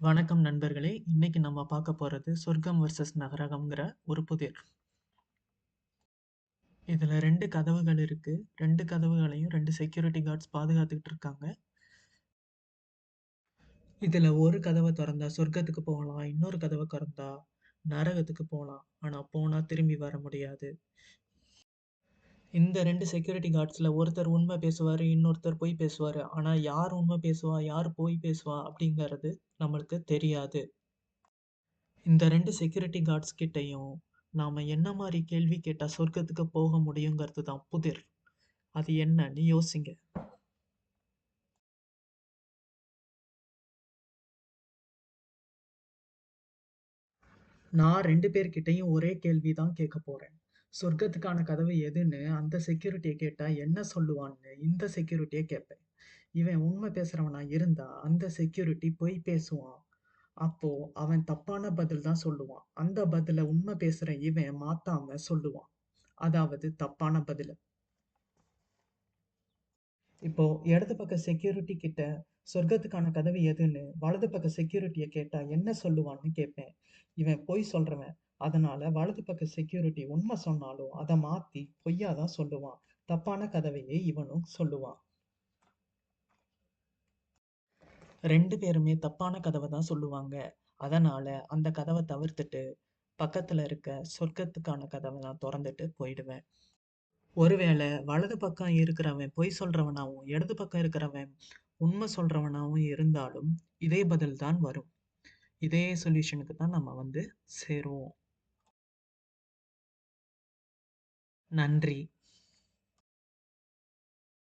வணக்கம் நண்பர்களே! இன்னைக்கு நம்ம பார்க்க போறது சொர்க்கம் வர்சஸ் நகரகம்ங்கிற ஒரு புதிர். இதுல ரெண்டு கதவுகள் இருக்கு. ரெண்டு கதவுகளையும் ரெண்டு செக்யூரிட்டி கார்ட்ஸ் பாதுகாத்துக்கிட்டு இருக்காங்க. இதுல ஒரு கதவை திறந்தா சொர்க்கத்துக்கு போகலாம். இன்னொரு கதவை திறந்தா நரகத்துக்கு போகலாம் ஆனா போனா திரும்பி வர முடியாது. இந்த ரெண்டு செக்யூரிட்டி கார்ட்ஸில் ஒருத்தர் உண்மை பேசுவார் இன்னொருத்தர் பொய் பேசுவார் ஆனால் யார் உண்மை பேசுவா, யார் பொய் பேசுவா அப்படிங்கிறது நம்மளுக்கு தெரியாது. இந்த ரெண்டு செக்யூரிட்டி கார்ட்ஸ் கிட்டேயும் நாம் என்ன மாதிரி கேள்வி கேட்டால் சொர்க்கத்துக்கு போக முடியுங்கிறது தான் புதிர். அது என்னன்னு யோசிங்க. நான் ரெண்டு பேர்கிட்டயும் ஒரே கேள்வி தான் கேட்க போகிறேன் சொர்க்கத்துக்கான கதவு எதுன்னு அந்த செக்யூரிட்டியை கேட்டால் என்ன சொல்லுவான்னு இந்த செக்யூரிட்டியை கேட்பேன். இவன் உண்மை பேசுகிறவனா இருந்தால் அந்த செக்யூரிட்டி பொய் பேசுவான். அப்போது அவன் தப்பான பதில் தான் சொல்லுவான். அந்த பதிலை உண்மை பேசுகிற இவன் மாற்றாமல் சொல்லுவான். அதாவது தப்பான பதிலை இப்போ இடது பக்க செக்யூரிட்டி கிட்ட சொர்க்கத்துக்கான கதவு எதுன்னு வலது பக்க செக்யூரிட்டியை கேட்டா என்ன சொல்லுவான்னு கேட்பேன். இவன் பொய் சொல்றவன். அதனால வலது பக்க செக்யூரிட்டி உண்மை சொன்னாலும் அதை மாத்தி பொய்யா தான் சொல்லுவான். தப்பான கதவையே இவனும் சொல்லுவான். ரெண்டு பேருமே தப்பான கதவை தான் சொல்லுவாங்க. அதனால அந்த கதவை தவிர்த்துட்டு பக்கத்துல இருக்க சொர்க்கத்துக்கான கதவை நான் திறந்துட்டு போயிடுவேன். ஒருவேளை வலது பக்கம் இருக்கிறவன் பொய் சொல்றவனாவும், இடது பக்கம் இருக்கிறவன் உண்மை சொல்றவனாவும் இருந்தாலும் இதே பதில் தான் வரும். இதே சொல்யூஷனுக்கு தான் நம்ம வந்து சேருவோம். நன்றி.